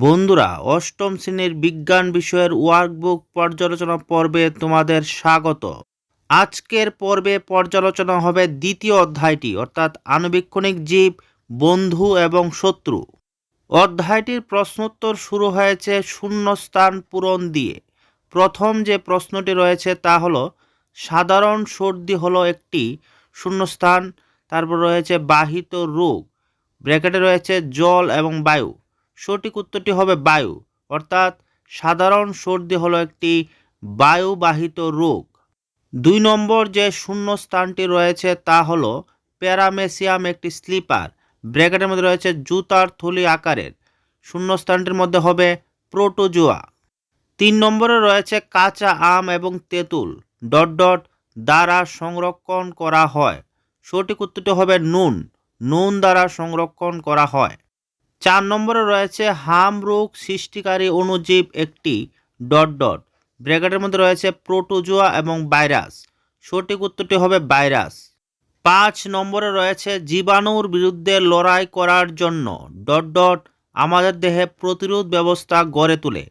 বন্ধুরা, অষ্টম শ্রেণির বিজ্ঞান বিষয়ের ওয়ার্কবুক পর্যালোচনা পর্বে তোমাদের স্বাগত। আজকের পর্বে পর্যালোচনা হবে দ্বিতীয় অধ্যায়টি, অর্থাৎ আণুবীক্ষণিক জীব, বন্ধু এবং শত্রু। অধ্যায়টির প্রশ্নোত্তর শুরু হয়েছে শূন্যস্থান পূরণ দিয়ে। প্রথম যে প্রশ্নটি রয়েছে তা হলো, সাধারণ সর্দি হলো একটি শূন্যস্থান, তারপর রয়েছে বাহিত রোগ। ব্র্যাকেটে রয়েছে জল এবং বায়ু। সঠিক উত্তরটি হবে বায়ু, অর্থাৎ সাধারণ সর্দি হলো একটি বায়ুবাহিত রোগ। দুই নম্বর যে শূন্য স্থানটি রয়েছে তা হলো প্যারামেসিয়াম একটি স্লিপার, ব্র্যাকেটের মধ্যে রয়েছে জুতার থলি আকারের। শূন্য স্থানটির মধ্যে হবে প্রোটোজোয়া। তিন নম্বরে রয়েছে কাঁচা আম এবং তেঁতুল, ডট ডট দ্বারা সংরক্ষণ করা হয়। সঠিক উত্তরটি হবে নুন নুন দ্বারা সংরক্ষণ করা হয়। চার নম্বরে রয়েছে হাম রোগ সৃষ্টিকারী অণুজীব একটি ডট ডট। ব্র্যাকেটের মধ্যে রয়েছে প্রোটোজোয়া এবং ভাইরাস। সঠিক উত্তরটি হবে ভাইরাস। পাঁচ নম্বরে রয়েছে জীবাণুর বিরুদ্ধে লড়াই করার জন্য ডট ডট আমাদের দেহে প্রতিরোধ ব্যবস্থা গড়ে তোলে।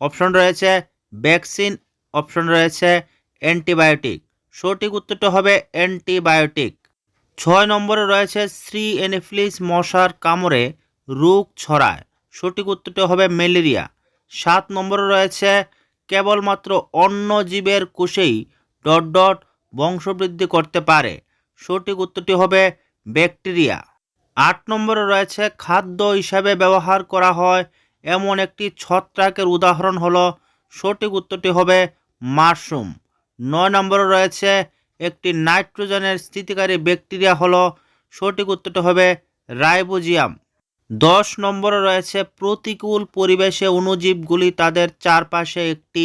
অপশন রয়েছে ভ্যাকসিন, অপশন রয়েছে অ্যান্টিবায়োটিক। সঠিক উত্তরটি হবে অ্যান্টিবায়োটিক। ছয় নম্বরে রয়েছে শ্রী এনিফিলিস মশার কামড়ে রোগ ছড়ায়। সঠিক উত্তরটি হবে ম্যালেরিয়া। সাত নম্বরে রয়েছে, কেবলমাত্র অন্য জীবের কোষেই ডট ডট বংশবৃদ্ধি করতে পারে। সঠিক উত্তরটি হবে ব্যাকটেরিয়া। আট নম্বরে রয়েছে, খাদ্য হিসাবে ব্যবহার করা হয়। এমন একটি ছত্রাকের উদাহরণ হলো, সঠিক উত্তরটি হবে মাশরুম। নয় নম্বরে রয়েছে, একটি নাইট্রোজেনের স্থিতিকারী ব্যাকটেরিয়া হলো, সঠিক উত্তরটি হবে রাইবোজিয়াম। দশ নম্বরে রয়েছে, প্রতিকূল পরিবেশে অণুজীবগুলি তাদের চারপাশে একটি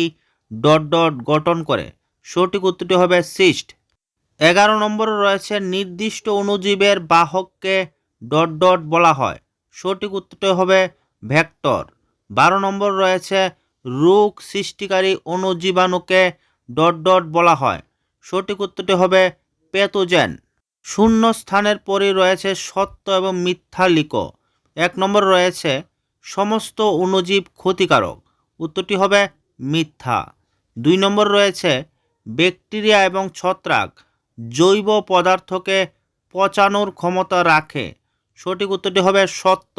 ডট ডট গঠন করে। সঠিক উত্তরটি হবে সিস্ট। এগারো নম্বরে রয়েছে, নির্দিষ্ট অণুজীবের বাহককে ডট ডট বলা হয়। সঠিক উত্তরটি হবে ভেক্টর। বারো নম্বর রয়েছে, রোগ সৃষ্টিকারী অণুজীবাণুকে ডট ডট বলা হয়। সঠিক উত্তরটি হবে প্যাথোজেন। শূন্য স্থানের পরই রয়েছে সত্য এবং মিথ্যা লিখো এক নম্বর রয়েছে, সমস্ত অণুজীব ক্ষতিকারক। উত্তরটি হবে মিথ্যা। দুই নম্বর রয়েছে, ব্যাকটেরিয়া এবং ছত্রাক জৈব পদার্থকে পচানোর ক্ষমতা রাখে। সঠিক উত্তরটি হবে সত্য।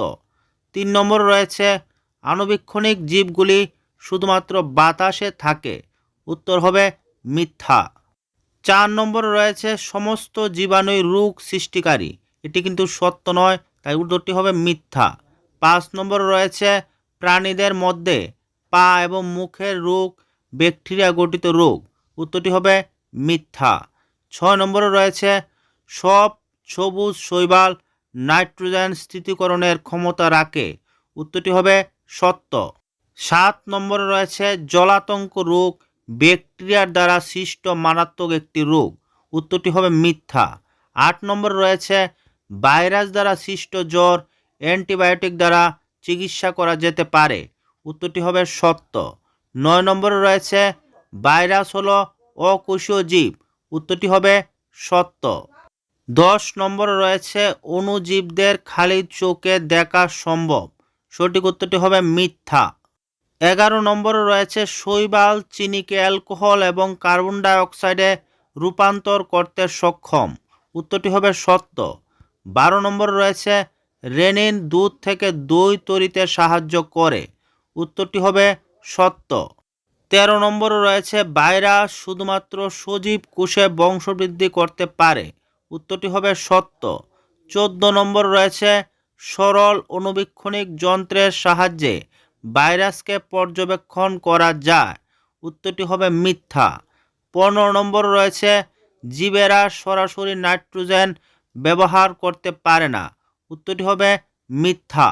তিন নম্বর রয়েছে, আণুবীক্ষণিক জীবগুলি শুধুমাত্র বাতাসে থাকে। উত্তর হবে মিথ্যা। চার নম্বর রয়েছে, সমস্ত জীবাণুই রোগ সৃষ্টিকারী। এটি কিন্তু সত্য নয় তাই উত্তরটি হবে মিথ্যা। পাঁচ নম্বরে রয়েছে প্রাণীদের মধ্যে পা এবং মুখের রোগ, ব্যাকটেরিয়া গঠিত রোগ। উত্তরটি হবে মিথ্যা। ছয় নম্বরে রয়েছে সব সবুজ শৈবাল নাইট্রোজেন স্থিতিকরণের ক্ষমতা রাখে। উত্তরটি হবে সত্য। সাত নম্বরে রয়েছে জলাতঙ্ক রোগ, ব্যাকটেরিয়ার দ্বারা সৃষ্ট মারাত্মক একটি রোগ। উত্তরটি হবে মিথ্যা। আট নম্বরে রয়েছে ভাইরাস দ্বারা সৃষ্ট জ্বর, অ্যান্টিবায়োটিক দ্বারা চিকিৎসা করা যেতে পারে। উত্তরটি হবে সত্য। নয় নম্বরে রয়েছে, ভাইরাস হলো অকোষীয় জীব। উত্তরটি হবে সত্য। দশ নম্বরে রয়েছে, অণুজীবদের খালি চোখে দেখা সম্ভব। সঠিক উত্তরটি হবে মিথ্যা। এগারো নম্বরে রয়েছে, শৈবাল চিনিকে অ্যালকোহল এবং কার্বন ডাইঅক্সাইডে রূপান্তর করতে সক্ষম। উত্তরটি হবে সত্য। বারো নম্বর রয়েছে, রেনিন দুধ থেকে দই তৈরিতে সাহায্য করে। উত্তরটি হবে সত্য। তেরো নম্বরে রয়েছে ভাইরাস শুধুমাত্র সজীব কোষে বংশবৃদ্ধি করতে পারে। উত্তরটি হবে সত্য। চোদ্দ নম্বর রয়েছে, সরল অণুবীক্ষণিক যন্ত্রের সাহায্যে ভাইরাসকে পর্যবেক্ষণ করা যায়। উত্তরটি হবে মিথ্যা। পনেরো নম্বর রয়েছে, জীবেরা সরাসরি নাইট্রোজেন ব্যবহার করতে পারে না। উত্তরটি হবে মিথ্যা।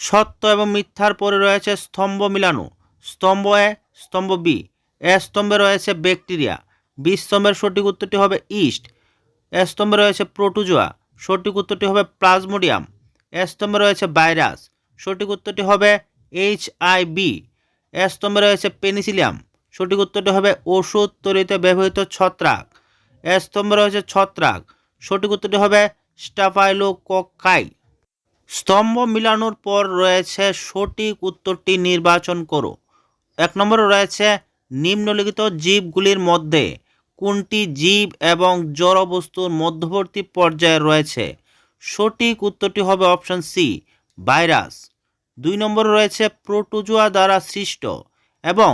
সত্য এবং মিথ্যার পরে রয়েছে স্তম্ভ মিলানো। স্তম্ভ এ, স্তম্ভ বি। এ স্তম্ভে রয়েছে ব্যাকটেরিয়া। বি স্তম্ভের সঠিক উত্তরটি হবে ইস্ট। এ স্তম্ভে রয়েছে প্রোটোজোয়া। সঠিক উত্তরটি হবে প্লাজমোডিয়াম। এ স্তম্ভে রয়েছে ভাইরাস। সঠিক উত্তরটি হবে এইচ আই বি। এ স্তম্ভে রয়েছে পেনিসিলিয়াম। সঠিক উত্তরটি হবে ওষুধ তৈরিতে ব্যবহৃত ছত্রাক। এ স্তম্ভে রয়েছে ছত্রাক। সঠিক উত্তরটি হবে স্টাফাইলোকোকাই স্তম্ভ মিলানোর পর রয়েছে সঠিক উত্তরটি নির্বাচন করো। এক নম্বরে রয়েছে নিম্নলিখিত জীবগুলির মধ্যে কোনটি জীব এবং জড়বস্তুর মধ্যবর্তী পর্যায়ে রয়েছে? সঠিক উত্তরটি হবে অপশন সি, ভাইরাস। দুই নম্বরে রয়েছে প্রোটোজোয়া দ্বারা সৃষ্ট এবং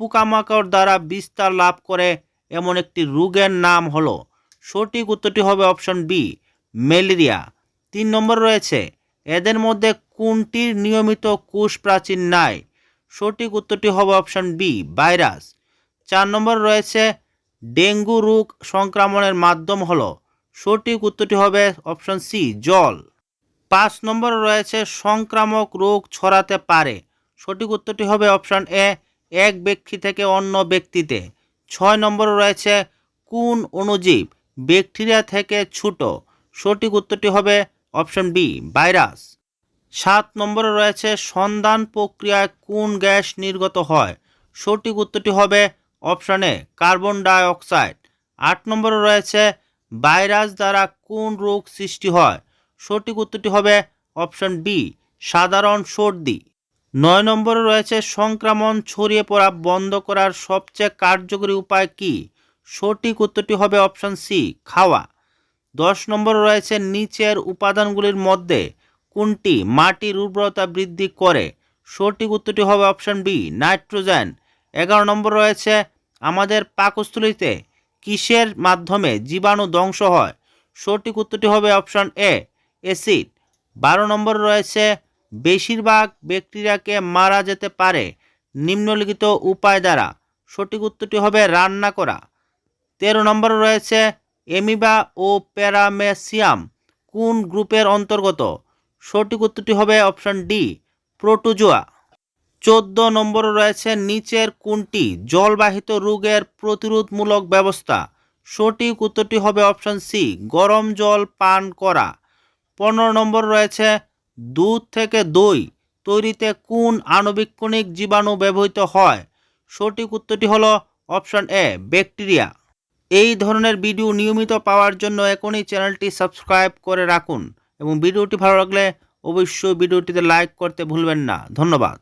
পোকামাকড় দ্বারা বিস্তার লাভ করে এমন একটি রোগের নাম হলো সঠিক উত্তরটি হবে অপশন বি, ম্যালেরিয়া। তিন নম্বর রয়েছে, এদের মধ্যে কোনটির নিয়মিত কোষ প্রাচীর নাই? সঠিক উত্তরটি হবে অপশন বি, ভাইরাস। চার নম্বর রয়েছে, ডেঙ্গু রোগ সংক্রমণের মাধ্যম হল। সঠিক উত্তরটি হবে অপশন সি, জল। পাঁচ নম্বরে রয়েছে, সংক্রামক রোগ ছড়াতে পারে। সঠিক উত্তরটি হবে অপশন এ, এক ব্যক্তি থেকে অন্য ব্যক্তিতে। ছয় নম্বরে রয়েছে, কোন অণুজীব ব্যাকটেরিয়া থেকে ছোট। সঠিক উত্তরটি হবে অপশন বি, ভাইরাস। সাত নম্বরে রয়েছে সন্ধান প্রক্রিয়ায় কোন গ্যাস নির্গত হয়। সঠিক উত্তরটি হবে option A, carbon dioxide আট নম্বরে রয়েছে ভাইরাস দ্বারা কোন রোগ সৃষ্টি হয়। সঠিক উত্তরটি হবে অপশন বি, সাধারণ সর্দি। নয় নম্বরে রয়েছে সংক্রমণ ছড়িয়ে পড়া বন্ধ করার সবচেয়ে কার্যকরী উপায় কি? সঠিক উত্তরটি হবে অপশান সি, খাওয়া। দশ নম্বর রয়েছে নিচের উপাদানগুলির মধ্যে কোনটি মাটির উর্বরতা বৃদ্ধি করে? সঠিক উত্তরটি হবে অপশন বি, নাইট্রোজেন। এগারো নম্বর রয়েছে আমাদের পাকস্থলিতে কিসের মাধ্যমে জীবাণু ধ্বংস হয়? সঠিক উত্তরটি হবে অপশন এ, অ্যাসিড। বারো নম্বর রয়েছে বেশিরভাগ ব্যাকটেরিয়াকে মারা যেতে পারে নিম্নলিখিত উপায় দ্বারা। সঠিক উত্তরটি হবে রান্না করা। তেরো নম্বরে রয়েছে এমিবা ও প্যারামেসিয়াম। কোন গ্রুপের অন্তর্গত? সঠিক উত্তরটি হবে অপশন ডি, প্রোটোজোয়া। চোদ্দ নম্বরে রয়েছে নিচের কোনটি? জলবাহিত রোগের প্রতিরোধমূলক ব্যবস্থা। সঠিক উত্তরটি হবে অপশন সি, গরম জল পান করা। পনেরো নম্বর রয়েছে দুধ থেকে দই। তৈরিতে কোন আণুবীক্ষণিক জীবাণু ব্যবহৃত হয়? সঠিক উত্তরটি হলো অপশন এ, ব্যাকটেরিয়া। এই ধরনের ভিডিও নিয়মিত পাওয়ার জন্য এখনই চ্যানেলটি সাবস্ক্রাইব করে রাখুন। এবং ভিডিওটি ভালো লাগলে অবশ্যই ভিডিওটিতে লাইক করতে ভুলবেন না। ধন্যবাদ।